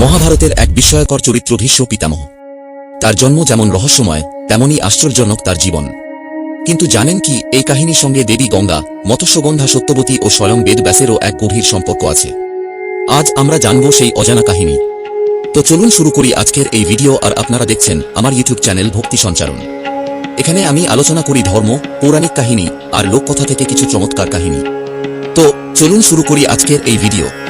মহাভারতের এক বিস্ময়কর চরিত্র ভীষ্ম পিতামহ। তার জন্ম যেমন রহস্যময়, তেমনই আশ্চর্যজনক তার জীবন। কিন্তু জানেন কি, এই কাহিনীর সঙ্গে দেবী গঙ্গা, মৎস্যগন্ধা সত্যবতী ও স্বয়ং বেদব্যাসেরও এক গভীর সম্পর্ক আছে। আজ আমরা জানব সেই অজানা কাহিনী। তো চলুন শুরু করি আজকের এই ভিডিও আর আপনারা দেখছেন আমার ইউটিউব চ্যানেল ভক্তি সঞ্চারণ। এখানে আমি আলোচনা করি ধর্ম, পৌরাণিক কাহিনী আর লোককথা থেকে কিছু চমৎকার কাহিনী। তো চলুন শুরু করি আজকের এই ভিডিও।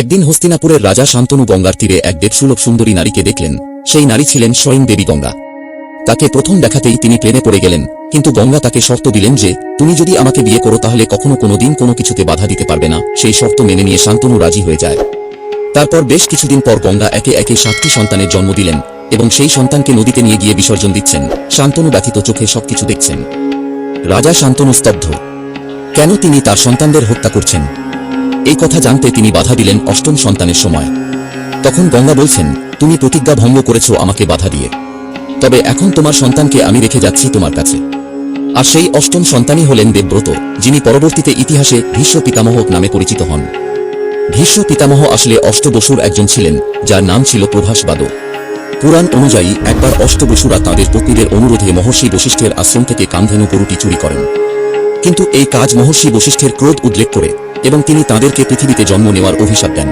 একদিন হস্তিনাপুরের রাজা শান্তনু গঙ্গার তীরে এক দেবসুলভ সুন্দরী নারীকে দেখলেন। সেই নারী ছিলেন স্বয়ং দেবী গঙ্গা। তাকে প্রথম দেখাতেই তিনি প্রেমে পড়ে গেলেন, কিন্তু গঙ্গা তাকে শর্ত দিলেন যে, তুমি যদি আমাকে বিয়ে করো তাহলে কখনো কোনো দিন কোনো কিছুতে বাধা দিতে পারবে না, সেই শর্ত মেনে নিয়ে শান্তনু রাজি হয়ে যায়। তারপর বেশ কিছুদিন পর গঙ্গা একে একে সাতটি সন্তানের জন্ম দিলেন এবং সেই সন্তানকে নদীতে নিয়ে গিয়ে বিসর্জন দিচ্ছেন। শান্তনু ব্যথিত চোখে সবকিছু দেখছেন। রাজা শান্তনু স্তব্ধ। কেন তিনি তার সন্তানদের হত্যা করছেন? এই কথা জানতে তিনি বাধা দিলেন অষ্টম সন্তানের সময়। তখন গঙ্গা বলছেন, তুমি প্রতিজ্ঞা ভঙ্গ করেছ আমাকে বাধা দিয়ে। তবে এখন তোমার সন্তানকে আমি রেখে যাচ্ছি তোমার কাছে। আর সেই অষ্টম সন্তানই হলেন দেবব্রত, যিনি পরবর্তীতে ইতিহাসে ভীষ্ম পিতামহ নামে পরিচিত হন। ভীষ্ম পিতামহ আসলে অষ্টবসুর একজন ছিলেন, যার নাম ছিল প্রভাসবাদ পুরাণ অনুযায়ী একবার অষ্টবসুরা তাঁদের পত্নীদের অনুরোধে মহর্ষি বশিষ্ঠের আশ্রম থেকে কামধেনু গরুটি চুরি করেন। কিন্তু এই কাজ মহর্ষি বশিষ্ঠের ক্রোধ উদ্রেক করে। এবং তিনি তাঁদেরকে পৃথিবীতে জন্ম নেওয়ার অভিশাপ দেন।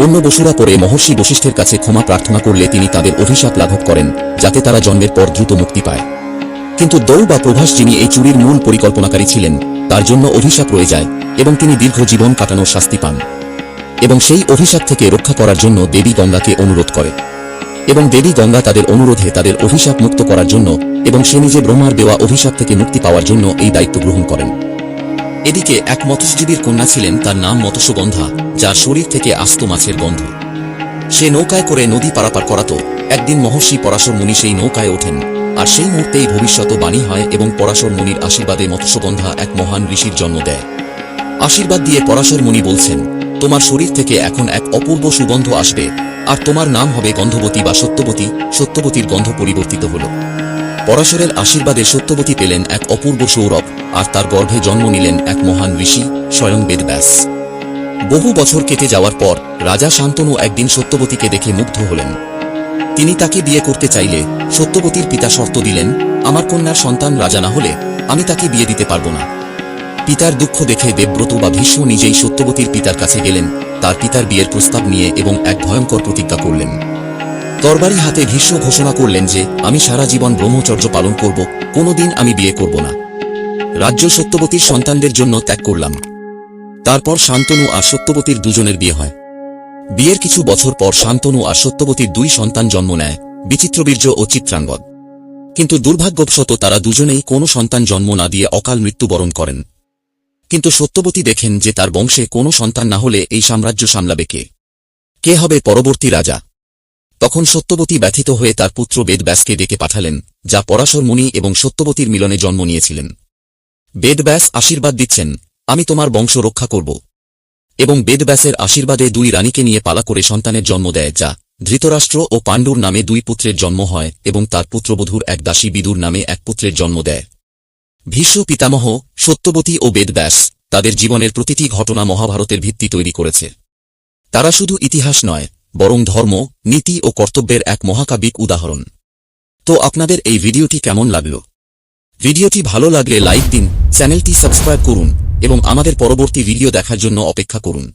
অন্য বসুরা পরে মহর্ষি বশিষ্ঠের কাছে ক্ষমা প্রার্থনা করলে তিনি তাদের অভিশাপ লাঘব করেন, যাতে তারা জন্মের পর দ্রুত মুক্তি পায়। কিন্তু দৌ বা প্রভাস যিনি এই চুরির মূল পরিকল্পনাকারী ছিলেন, তার জন্য অভিশাপ রয়ে যায় এবং তিনি দীর্ঘ জীবন কাটানোর শাস্তি পান। এবং সেই অভিশাপ থেকে রক্ষা করার জন্য দেবী গঙ্গাকে অনুরোধ করে। এবং দেবী গঙ্গা তাদের অনুরোধে তাদের অভিশাপ মুক্ত করার জন্য এবং সে নিজে ব্রহ্মার দেওয়া অভিশাপ থেকে মুক্তি পাওয়ার জন্য এই দায়িত্ব গ্রহণ করেন। এদিকে এক মৎস্যজীবীর কন্যা ছিলেন, তার নাম মৎস্যগন্ধা, যার শরীর থেকে আস্ত মাছের গন্ধ। সে নৌকায় করে নদী পারাপার করাতো, একদিন মহর্ষি পরাশর মুনি সেই নৌকায় ওঠেন, আর সেই মুহূর্তেই ভবিষ্যৎ বাণী হয় এবং পরাশর মুনির আশীর্বাদে মৎস্যগন্ধা এক মহান ঋষির জন্ম দেয়। আশীর্বাদ দিয়ে পরাশর মুনি বলছেন, তোমার শরীর থেকে এখন এক অপূর্ব সুগন্ধ আসবে, আর তোমার নাম হবে গন্ধবতী বা সত্যবতী, সত্যবতীর গন্ধ পরিবর্তিত হল। পরাশরের আশীর্বাদে সত্যবতী পেলেন এক অপূর্ব সৌরভ আর তার গর্ভে জন্ম নিলেন এক মহান ঋষি, স্বয়ং বেদব্যাস। বহু বছর কেটে যাওয়ার পর রাজা শান্তনু একদিন সত্যবতীকে দেখে মুগ্ধ হলেন। তিনি তাকে বিয়ে করতে চাইলে সত্যবতীর পিতা শর্ত দিলেন, আমার কন্যার সন্তান রাজা না হলে আমি তাকে বিয়ে দিতে পারব না। পিতার দুঃখ দেখে দেবব্রত বা ভীষ্ম নিজেই সত্যবতীর পিতার কাছে গেলেন, তার পিতার বিয়ের প্রস্তাব নিয়ে এবং এক ভয়ঙ্কর প্রতিজ্ঞা করলেন। তরবারি হাতে ভীষ্ম ঘোষণা করলেন যে, আমি সারা জীবন ব্রহ্মচর্য পালন করব, কোনোদিন আমি বিয়ে করব না। রাজ্য সত্যবতীর সন্তানদের জন্য ত্যাগ করলাম। তারপর শান্তনু আর সত্যবতীর দুজনের বিয়ে হয়। বিয়ের কিছু বছর পর শান্তনু আর সত্যবতীর দুই সন্তান জন্ম নেয়, বিচিত্রবীর্য ও চিত্রাঙ্গদ। কিন্তু দুর্ভাগ্যবশত তারা দুজনেই কোনো সন্তান জন্ম না দিয়ে অকাল মৃত্যুবরণ করেন। কিন্তু সত্যবতী দেখেন যে তার বংশে কোনো সন্তান না হলে এই সাম্রাজ্য সামলাবে কে? কে হবে পরবর্তী রাজা? তখন সত্যবতী ব্যথিত হয়ে তার পুত্র বেদব্যাসকে ডেকে পাঠালেন, যা পরাশর মুনি এবং সত্যবতীর মিলনে জন্ম নিয়েছিলেন। বেদব্যাস আশীর্বাদ দিচ্ছেন, আমি তোমার বংশ রক্ষা করব। এবং বেদব্যাসের আশীর্বাদে দুই রানীকে নিয়ে পালা করে সন্তানের জন্ম দেয়, যা ধৃতরাষ্ট্র ও পাণ্ডুর নামে দুই পুত্রের জন্ম হয় এবং তার পুত্রবধূর এক দাসী বিদুর নামে এক পুত্রের জন্ম দেয়। ভীষ্ম পিতামহ, সত্যবতী ও বেদব্যাস, তাদের জীবনের প্রতিটি ঘটনা মহাভারতের ভিত্তি তৈরি করেছে। তারা শুধু ইতিহাস নয়, বরং ধর্ম, নীতি ও কর্তব্যের এক মহাকাব্যিক উদাহরণ। তো আপনাদের এই ভিডিওটি কেমন লাগল? ভিডিওটি ভালো লাগলে লাইক দিন, চ্যানেলটি সাবস্ক্রাইব করুন, এবং আমাদের পরবর্তী ভিডিও দেখার জন্য অপেক্ষা করুন।